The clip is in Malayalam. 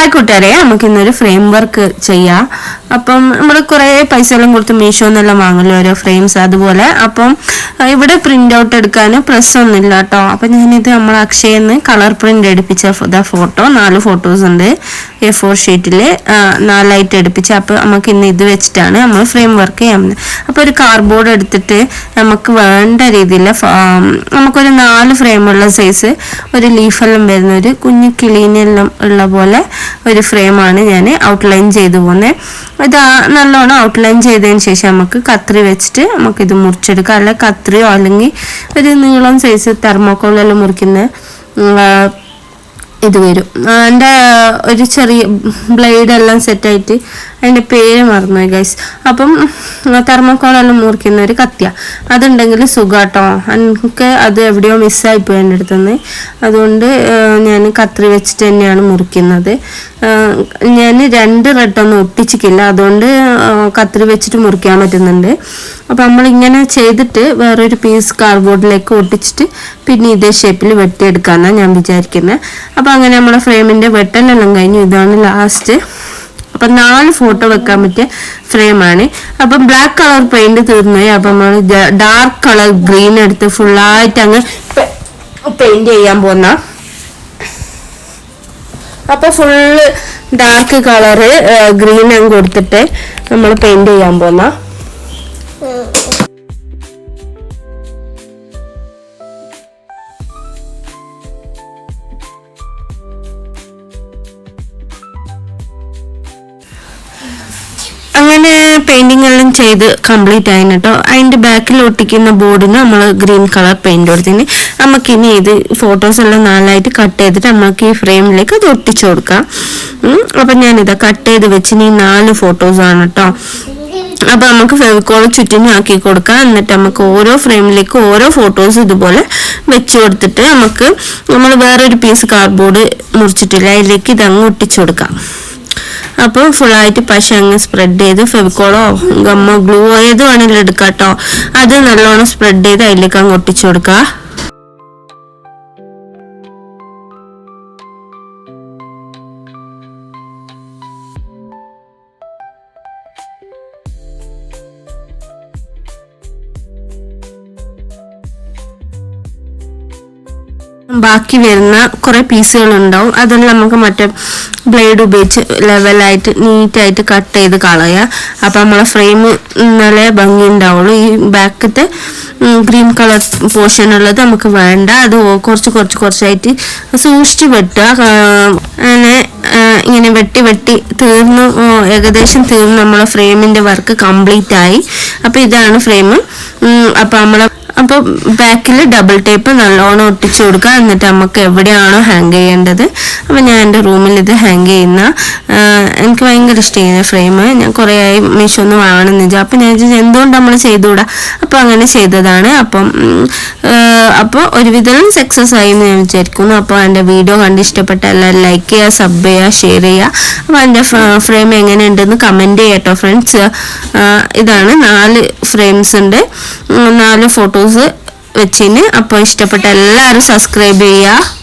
ഹായ് നമുക്ക് ഇന്നൊരു ഫ്രെയിം വർക്ക് ചെയ്യാം. അപ്പം നമ്മൾ കുറേ എല്ലാം കൊടുത്ത് മീഷോ എന്നെല്ലാം വാങ്ങല്ലോ ഓരോ ഫ്രെയിംസ് അതുപോലെ. അപ്പം ഇവിടെ പ്രിന്റ് ഔട്ട് എടുക്കാൻ പ്രസ് ഒന്നുമില്ല കേട്ടോ അപ്പം ഞാനിത് നമ്മൾ അക്ഷയെന്ന് കളർ പ്രിന്റ് എടുപ്പിച്ച ഫോട്ടോ നാല് ഫോട്ടോസ് ഉണ്ട്. എ ഫോർ ഷീറ്റിൽ നാലായിട്ട് എടുപ്പിച്ച. അപ്പോൾ നമുക്ക് ഇന്ന് ഇത് വെച്ചിട്ടാണ് നമ്മൾ ഫ്രെയിം വർക്ക് ചെയ്യാൻ അപ്പോൾ ഒരു കാർഡ്ബോർഡ് എടുത്തിട്ട് നമുക്ക് വേണ്ട രീതിയിൽ നമുക്കൊരു നാല് ഫ്രെയിമുള്ള സൈസ് ഒരു ലീഫെല്ലാം വരുന്ന ഒരു കുഞ്ഞു കിളീനെല്ലാം ഉള്ള പോലെ ഒരു ഫ്രെയിമാണ് ഞാൻ ഔട്ട്ലൈൻ ചെയ്തു പോകുന്നത് ഇത് നല്ലോണം ഔട്ട്ലൈൻ ചെയ്തതിന് ശേഷം നമുക്ക് കത്രി വെച്ചിട്ട് നമുക്കിത് മുറിച്ചെടുക്കാം. അല്ല കത്രിയോ അല്ലെങ്കിൽ ഒരു നീളം സൈസ് തെർമോക്കോളെല്ലാം മുറിക്കുന്ന ഇത് വരും. എന്റെ ഒരു ചെറിയ ബ്ലേഡ് എല്ലാം സെറ്റായിട്ട് അതിന്റെ പേര് മറന്നു ഗൈസ് അപ്പം തെർമോക്കോളെല്ലാം മുറിക്കുന്ന ഒരു കത്തിയ. അതുണ്ടെങ്കിൽ സുഖാട്ടോ. എനിക്ക് അത് എവിടെയോ മിസ്സായി പോയി എന്റെ അടുത്തുനിന്ന്. അതുകൊണ്ട് ഞാൻ കത്രി വെച്ചിട്ട് തന്നെയാണ് മുറിക്കുന്നത്. ഞാൻ രണ്ട് റെഡൊന്നും ഒട്ടിച്ചിട്ടില്ല. അതുകൊണ്ട് കത്രി വെച്ചിട്ട് മുറിക്കാൻ പറ്റുന്നുണ്ട്. അപ്പം നമ്മളിങ്ങനെ ചെയ്തിട്ട് വേറൊരു പീസ് കാർഡ്ബോർഡിലേക്ക് ഒട്ടിച്ചിട്ട് പിന്നെ ഇതേ ഷേപ്പിൽ വെട്ടിയെടുക്കാമെന്നാണ് ഞാൻ വിചാരിക്കുന്നത് അപ്പം അങ്ങനെ നമ്മളെ ഫ്രെയിമിന്റെ വെട്ടനെല്ലാം കഴിഞ്ഞു. ഇതാണ് ലാസ്റ്റ് അപ്പം നാല് ഫോട്ടോ വെക്കാൻ പറ്റിയ ഫ്രെയിമാണ്. അപ്പം ബ്ലാക്ക് കളർ പെയിന്റ് തീർന്നു. അപ്പം നമ്മൾ ഡാർക്ക് കളർ ഗ്രീൻ എടുത്ത് ഫുള്ളായിട്ട് അങ്ങ് പെയിന്റ് ചെയ്യാൻ പോകുന്ന അപ്പൊ ഫുള്ള് ഡാർക്ക് കളറ് ഗ്രീൻ അങ്ങ് കൊടുത്തിട്ട് നമ്മൾ പെയിന്റ് ചെയ്യാൻ പോകുന്ന പെയിന്റിംഗ് എല്ലാം ചെയ്ത് കംപ്ലീറ്റ് ആയിന് കേട്ടോ അതിന്റെ ബാക്കിൽ ഒട്ടിക്കുന്ന ബോർഡിന് നമ്മൾ ഗ്രീൻ കളർ പെയിന്റ് കൊടുത്തിന്. നമുക്ക് ഇനി ഇത് ഫോട്ടോസ് എല്ലാം നാലായിട്ട് കട്ട് ചെയ്തിട്ട് നമുക്ക് ഈ ഫ്രെയിമിലേക്ക് അത് ഒട്ടിച്ചു കൊടുക്കാം. അപ്പൊ ഞാൻ ഞാനിതാ കട്ട് ചെയ്ത് വെച്ചിന് ഈ നാല് ആണ് കേട്ടോ അപ്പൊ നമുക്ക് ഫെവിക്കോൾ ചുറ്റിനും ആക്കി കൊടുക്കാം. എന്നിട്ട് നമുക്ക് ഓരോ ഫ്രെയിമിലേക്ക് ഓരോ ഫോട്ടോസ് ഇതുപോലെ വെച്ച് കൊടുത്തിട്ട് നമുക്ക് നമ്മൾ വേറൊരു പീസ് കാർഡ്ബോർഡ് മുറിച്ചിട്ടില്ല. അതിലേക്ക് ഇതങ്ങ് ഒട്ടിച്ചു കൊടുക്കാം. അപ്പോൾ ഫുള്ളായിട്ട് പശ അങ്ങ് സ്പ്രെഡ് ചെയ്ത് ഫെവിക്കോളോ ഗമ്മോ ഗ്ലൂ ഏത് വേണമെങ്കിലും എടുക്കാം കേട്ടോ. അത് നല്ലോണം സ്പ്രെഡ് ചെയ്ത് അതിലേക്ക് അങ്ങ് ഒട്ടിച്ചു കൊടുക്കുക. ബാക്കി വരുന്ന കുറെ പീസുകൾ ഉണ്ടാവും അതെല്ലാം നമുക്ക് മറ്റേ ബ്ലേഡ് ഉപയോഗിച്ച് ലെവലായിട്ട് നീറ്റായിട്ട് കട്ട് ചെയ്ത് കളയുക അപ്പം നമ്മളെ ഫ്രെയിം നല്ല ഭംഗി ഉണ്ടാവുള്ളൂ. ഈ ബാക്കത്തെ ഗ്രീൻ കളർ പോർഷൻ ഉള്ളത് നമുക്ക് വേണ്ട. അത് കുറച്ച് കുറച്ച് കുറച്ചായിട്ട് സൂക്ഷിച്ച് വെട്ടുക. അങ്ങനെ ഇങ്ങനെ വെട്ടി വെട്ടി തീർന്നു ഏകദേശം തീർന്നു നമ്മളെ ഫ്രെയിമിന്റെ വർക്ക് കംപ്ലീറ്റ് ആയി. അപ്പോൾ ഇതാണ് ഫ്രെയിം അപ്പോൾ നമ്മളെ അപ്പൊ ബാക്കിൽ ഡബിൾ ടേപ്പ് നല്ലോണം ഒട്ടിച്ചു കൊടുക്കുക എന്നിട്ട് നമുക്ക് എവിടെയാണോ ഹാങ് ചെയ്യേണ്ടത്. അപ്പോൾ ഞാൻ എന്റെ റൂമിൽ ഇത് ഹാങ് ചെയ്യുന്ന എനിക്ക് ഭയങ്കര ഇഷ്ടമാണ് ഫ്രെയിം ഞാൻ കുറേ ആയി മീഷോ ഒന്ന് വാങ്ങണമെന്ന് വെച്ചാൽ അപ്പൊ ഞാൻ എന്തുകൊണ്ട് നമ്മൾ ചെയ്തുകൂടാ? അപ്പോൾ അങ്ങനെ ചെയ്തതാണ്. അപ്പം അപ്പോൾ ഒരുവിധം സക്സസ് ആയി എന്ന് ഞാൻ വിചാരിക്കുന്നു. അപ്പോൾ എന്റെ വീഡിയോ കണ്ട് ഇഷ്ടപ്പെട്ട എല്ലാവരും ലൈക്ക് ചെയ്യുക സബ് ചെയ്യുക ഷെയർ ചെയ്യുക. അപ്പോൾ എന്റെ ഫ്രെയിം എങ്ങനെയുണ്ടെന്ന് കമന്റ് ചെയ്യട്ടോ ഫ്രണ്ട്സ് ഇതാണ് നാല് ഫ്രെയിംസ് ഉണ്ട്. നാല് നാല് ഫോട്ടോസ് വെച്ചിന്. അപ്പോൾ ഇഷ്ടപ്പെട്ട എല്ലാവരും സബ്സ്ക്രൈബ് ചെയ്യുക.